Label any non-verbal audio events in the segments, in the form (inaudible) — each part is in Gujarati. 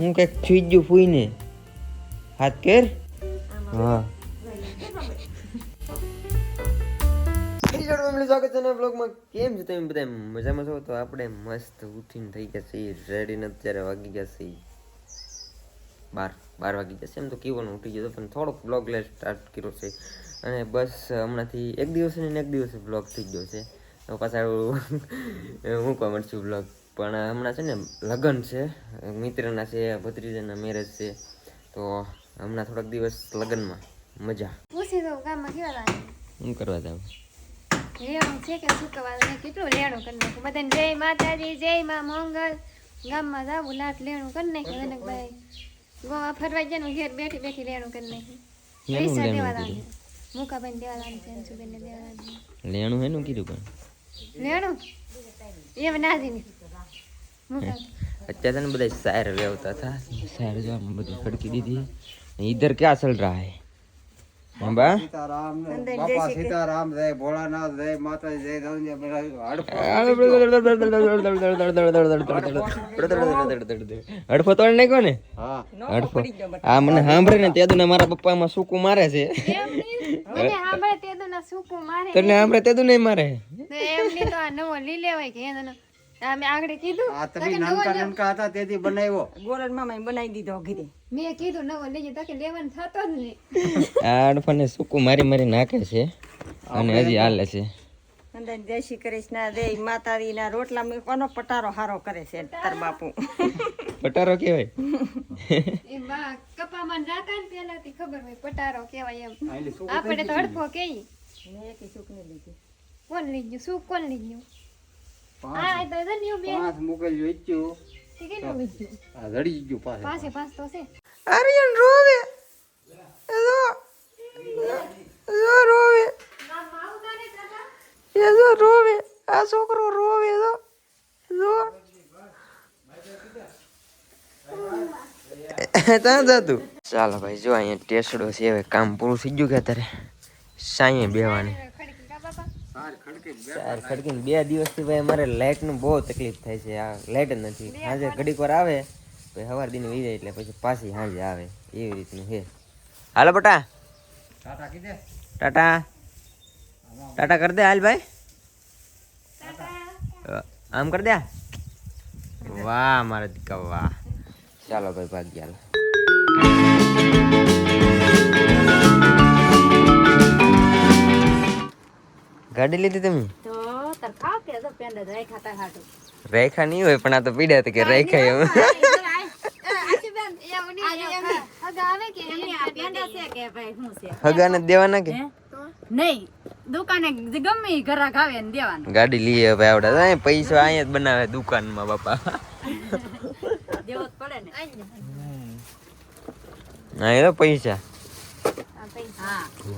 હું કંઈક થઈ ગયું ફૂઈને. હાથ કેર. હા. સ્વાગત છે બ્લોગમાં. કેમ છો તમે બધા મજામાં છો? તો આપણે મસ્ત ઉઠીને થઈ ગયા છીએ. રેડી ને અત્યારે વાગી ગયા છે બાર બાર વાગી જશે એમ તો કીવાનું ઉઠી ગયો પણ થોડોક બ્લોગ લે સ્ટાર્ટ કર્યો છે. અને બસ હમણાંથી એક દિવસ ને એક દિવસે બ્લોગ થઈ ગયો છે. તો પાછા હું કહું મળશું બ્લોગ પણ હમણાં છે ને લગ્ન છે મિત્રના છે ભત્રીજાના મેરેજ છે તો હમણાં થોડાક દિવસ લગ્નમાં મજા. પૂછી દઉં ગામમાં કેવા લાગે શું કરવા જાવ લેણું છે કે શુક્રવારે? મેં કેટલું લેણું કરી નાખ્યું બધાને જય માતાજી જય માં મંગલ. ગામમાં જાવું લાટ લેણું કરી નાખ્યું જનકભાઈ. ગોવા ફરવા ગયા ને ઘેર બેઠી બેઠી લેણું કરી નાખ્યું પૈસા દેવા લાગે મુકાભાઈ દેવા લાગે અંશુબેન દેવા લાગે લેણું કીધું પણ. લેણું? એમ ના દીને મુકા અત્યારે ને બધા શાયર વેવતા હતા. શાયર જો બધી ખડકી દીધી. ઇધર ક્યાં ચલ રહા હે? ને હડફો. આ ને મારા પપ્પા માં સુકુ મારે છે. તને સાંભળે તેદુ નહીં મારે લઈ લેવાય કે અમે આગળ કીધું. આ તમે નાનકા નાનકા હતા તેથી બનાવ્યો. ગોરલ મામાએ બનાવી દીધો ઘીરે. મેં કીધું નવો લઈ જાય તો કે લેવાનું થતો જ નહીં. આ હડફાને સૂકું મારી મારી નાખે છે અને હજી હાલે છે. અંદર જય શ્રી કૃષ્ણ જય માતાજી રોટલા મેં કોનો પટારો હારો કરે છે તાર બાપુ. પટારો કહેવાય? એમાં કપામાં જાતા ને પેલાથી ખબર હોય પટારો કેવાય એમ. આપણે તો હડફો કેઈ મેં એકે સુખ લીધી. કોણ લઈ ગયું શું કોણ લઈ ગયું પાંચ. મુકેલ વેચ્યું ગયું પાસે પાસે તો છે. આર્યન રોવે. રોવે. એજો રોવે. આ છોકરો રોવે જો. જો. ત્યાં જતું ચાલો ભાઈ જો અહીંયા ટેસડો છે હવે કામ પૂરું થઈ ગયું કે અત્યારે? સાંયે બેવાની સાર ખડકીને બે દિવસથી ભાઈ અમારે લાઇટનું બહુ તકલીફ થાય છે. આ લાઇટ જ નથી. સાંજે ઘડીક વાર આવે પછી સવાર દિન વહી જાય એટલે પછી પાછી સાંજે આવે. એવી રીતનું છે. હાલો બટા. ટાટા કીધે ટાટા. ટાટા કરી દે હાલ ભાઈ. આમ કરી દે. વાહ મારા દીકા વાહ. ચાલો ભાઈ ભાગ્ય ગાડી લીધી તમે? રેખા નહીં હોય પણ આ તો પીડ્યા હતા કે રેખા એમ આવે કે પેંડા છે કે ભાઈ શું છે? હગાને દેવાના કે? નહીં દુકાને ગમે ઘરાક આવે ને દેવાનું. ગાડી લઈએ હવે આવડે. પૈસા અહીંયા જ બનાવે દુકાનમાં બાપા. દેવો જ પડે ને. હા એ તો પૈસા.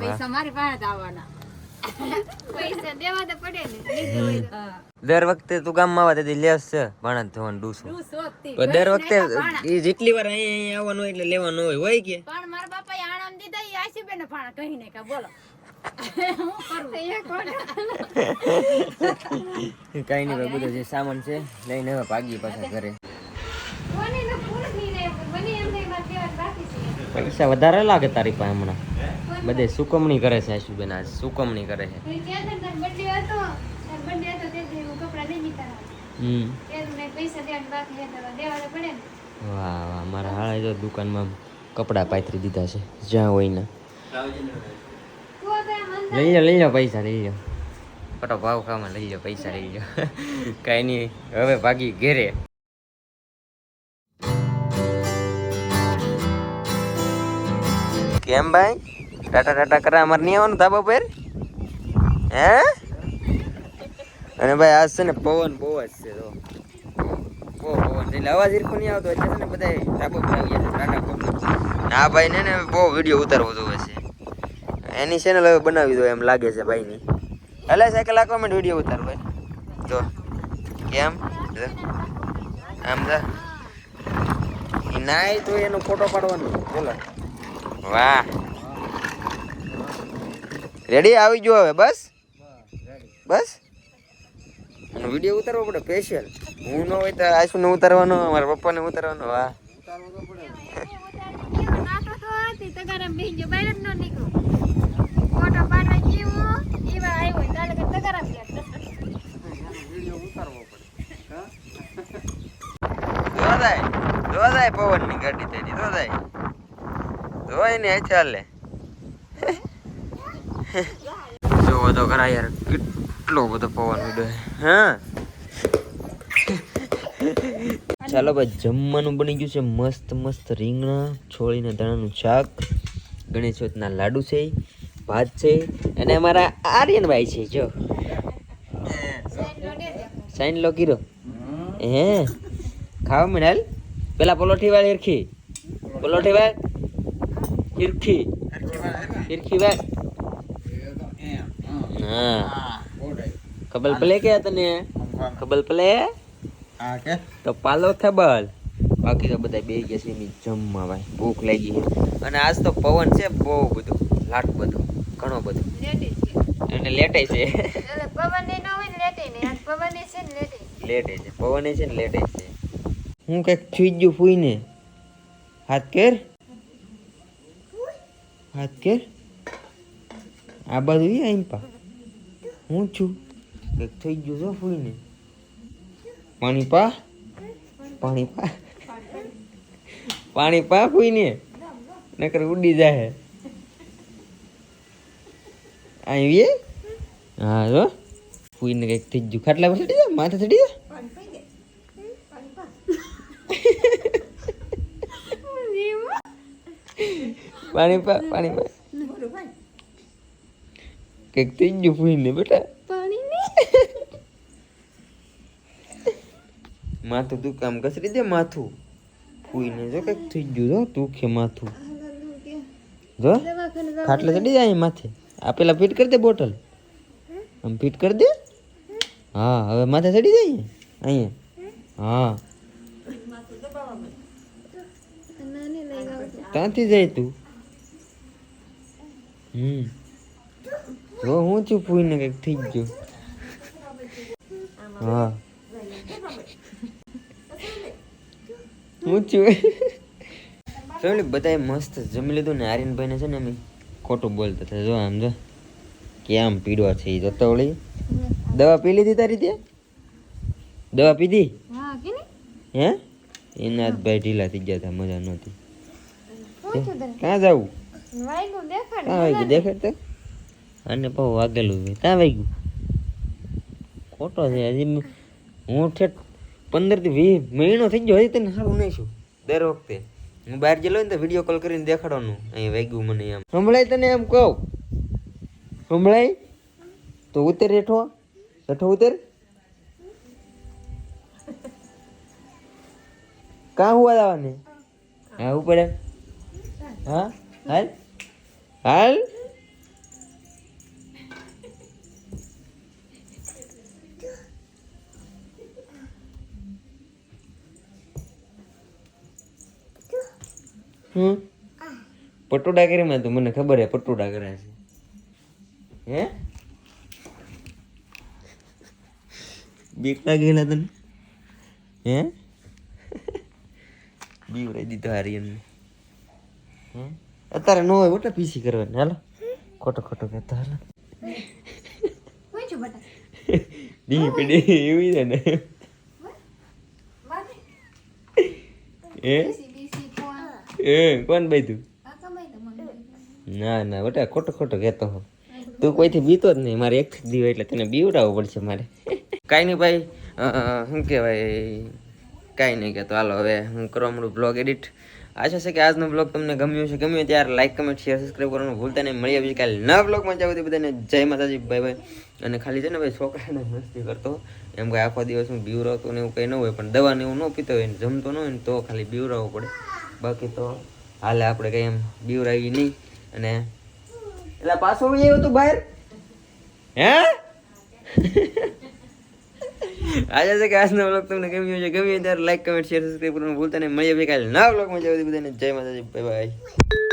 પૈસા મારી પાસે જ આવવાના. દર વખતે તું ગામમાં આવે તેથી લેસ છે ભાણા ધોવાનું ડૂસું. દર વખતે એ જેટલી વાર અહીંયા આવવાનું હોય એટલે લેવાનું હોય હોય કે? પણ મારા બાપા આણામ દીધા ઈ આશીબેને ભાણા કહીને કે બોલો. હું કરું? એ કોણ? (laughs) કઈ નહીં બધું જે સામાન છે લઈને હવે ભાગીએ પાછા ઘરે કોને તો પૂરું થઈ જાય મને એમ થાય મારે દેવાનું બાકી છે પૈસા વધારે લાગે તારી પાસે હમણાં. બધે સુકમણી કરે છે આશુબેન આજ સુકવણી કરે છે. તો તો તો વાહ વાહ મારા હાળા જો દુકાનમાં કપડાં પાથરી દીધા છે જ્યાં હોય ને. તું તો લઈ લો લઈ લો પૈસા લઈ લો ખોટો ભાવ ખામાં લઈ લો પૈસા લઈ લો (laughs) કાંઈ નહીં હવે ભાગી ઘેરે. કેમ ભાઈ? ટાટા ટાટા કરા, અમારે નહીં આવવાનું ધાબા પર? હે? અને ભાઈ આજ છે ને પવન બહુ જ છે તો બહુ પવન એટલે અવાજ ઈરખો નહીં આવતો, એટલે છે ને બધા ધાબા પર આવી ગયા ટાટા પર. આ ભાઈ, ને ને બહુ વીડિયો ઉતારવો જોવે છે. એની ચેનલ હવે બનાવી દો એમ લાગે છે ભાઈની. હલે સાયકલ આખવા માંડ વીડિયો ઉતાર ભાઈ. જો. કેમ. આમ જા. નાય તો એનો ફોટો પાડવાનો. બોલો. વાહ. રેડી આવી ગયો હવે બસ? બસ? વીડિયો ઉતારવો પડે સ્પેશિયલ હું ન હોય તો આશુને ઉતારવાનો મારા પપ્પાને ઉતારવાનો વાહ (laughs) ઉતારવો તો પડે ને. નાતો તો હતી તગારામ બેસી ગયો બહાર જ ન નીકળ્યો ફોટો પાડવા ગયો એવા આવ્યો ચાલે કે તગારામ ગયા એનો વીડિયો ઉતારવો પડે હા જોવા જાય જોવા જાય પવનની ગાડી તેની જોવા જાય ને ચાલે. જોવો તો ખરા યાર, કેટલો બધો પવન ઉડે હા. ચાલો ભાઈ, જમવાનું બની ગયું છે મસ્ત મસ્ત રીંગણા છોળીના દાણાનું શાક, ગણેશ ચોથના લાડુ છે, ભાત છે, અને અમારા આર્યનભાઈ છે, જો. સાઈન લો કીરો. હે. ખાવા મળેલ પેલા પલોઠી વાળી હરખી. પલોઠી વાળ? હિરખી હિરખી વાળ હા પડે કે તને ખબર પલે હા કે તો પાલો થબલ. બાકી તો બધા બે ગયા છે એની જમવા ભાઈ. ભૂખ લાગી અને આજ તો પવન છે બહુ બધું. લાટ બધું. ઘણો બધું. અને લેટે છે. પવન ને ન હોય ને લેટે ને આજ પવન છે. ને લેટે છે પવન છે ને લેટે છે. હું કંઈક થઈ ગયું ફૂઈને. હાથ કેર. હાથ કેર. આ બાજુ આઈમ પા. હું છું. એક થઈ ગયું છો ફૂઈને પાણી પા. પાણી પા. પાણી પા ફૂઈને. નકર ઉડી જાય આવીએ હા, જો. ફૂઈને કંઈક થઈ ગયું. ખાટલા પર ચડી જાય માથે ચડી જા પાણી પા પાણી પા. કંઈક થઈ ગયું ફૂઈને બેટા. માથું તું કામ કસરી દે માથું. ફૂઈને જો કંઈક થઈ ગયું જો તું કે માથું. જો ખાટલા ચડી જાય માથે. આ પેલા ફિટ કરી દે બોટલ. આમ ફિટ કરી દે. હા હવે માથે ચડી જાય અહીંયા. હા. ત્યાંથી જાય તું. હમ. જો હું છું ફૂઈને કંઈક થઈ ગયું. હા. હું છું. ફેમિલી બધાએ મસ્ત જમી લીધું ને આર્યનભાઈને છે ને અમે ખોટું બોલતા હતા. જો આમ જો. કેમ પીડવા છે એ જતો વળી. દવા પી લીધી તારી તે? દવા પીધી? હા ને એના જ ભાઈ ઢીલા થઈ ગયા હતા. મજા નહોતી. ક્યાં જવું? વાયગું દેખાડ ક્યાં વાગ્યું દેખાડ તો? અને બહુ વાગેલું છે. ક્યાં વાગ્યું ખોટો છે. હજી હું ઠેઠ પંદરથી વીસ મહિનો થઈ ગયો હજી તને સારું નહીં છું દર વખતે. હું બહાર ગયેલો ને તો વીડિયો કોલ કરીને દેખાડવાનું. અહીં વાગ્યું મને એમ. સંભળાય તને એમ કહું. સંભળાય તો ઉતર હેઠો. હેઠો ઉતર. કાં હુવા જવાને હા ઉપર હા? હાલ હાલ હમ પટોડા કરીમાં તો મને ખબર હે પટોડા કરે છે હે બીક લાગેલા તને હે બીવડાઈ દીધો હારિયન હે અત્યારે ન હોય મોટા પીસી કરવાની. હાલો. ખોટો ખોટો કહેતો, હાલો. ડી પીડી એવી છે ને. એ એ કોણ મને ના ના બેટા ખોટો ખોટો કહેતો હો. તું કોઈથી બીતો જ નહીં. મારે એક દીવ એટલે તને બીવડાવવું પડશે મારે. કાંઈ નહીં ભાઈ શું કહેવાય? કાંઈ નહીં કહેતો. હાલો, હવે હું કરવા મળું બ્લોગ એડિટ આશા છે કે આજનો બ્લોગ તમને ગમ્યો છે ગમ્યો ત્યારે લાઇક કમેન્ટ શેર સબસ્ક્રાઈબ કરવાનું ભૂલતા નહીં. મળી આવી કાલે નવા બ્લોગમાં જાવ બધાને જય માતાજી ભાઈ ભાઈ અને ખાલી છે ને ભાઈ છોકરાને મસ્તી કરતો. એમ કે આખો દિવસ હું બીવરાવતો ને એવું કંઈ ન હોય, પણ દવા ને એવું ન પીતો હોય ને જમતો ન હોય ને તો ખાલી બીવરાવવું પડે. બાકી તો હાલે આપણે કંઈ એમ બીવરાવી નહીં. અને એટલે પાછો આવી આવ્યો તું બહાર? હે? આજે છે કે આજનો બ્લોગ તમને ગમ્યો છે ગમ્યો ત્યારે લાઈક કમેન્ટ શેર સબસ્ક્રાઈબ કરવાનું ભૂલતા નહીં. મળીએ કાલે નવા બ્લોગમાં જાવ બધાને. જય માતાજી. Bye bye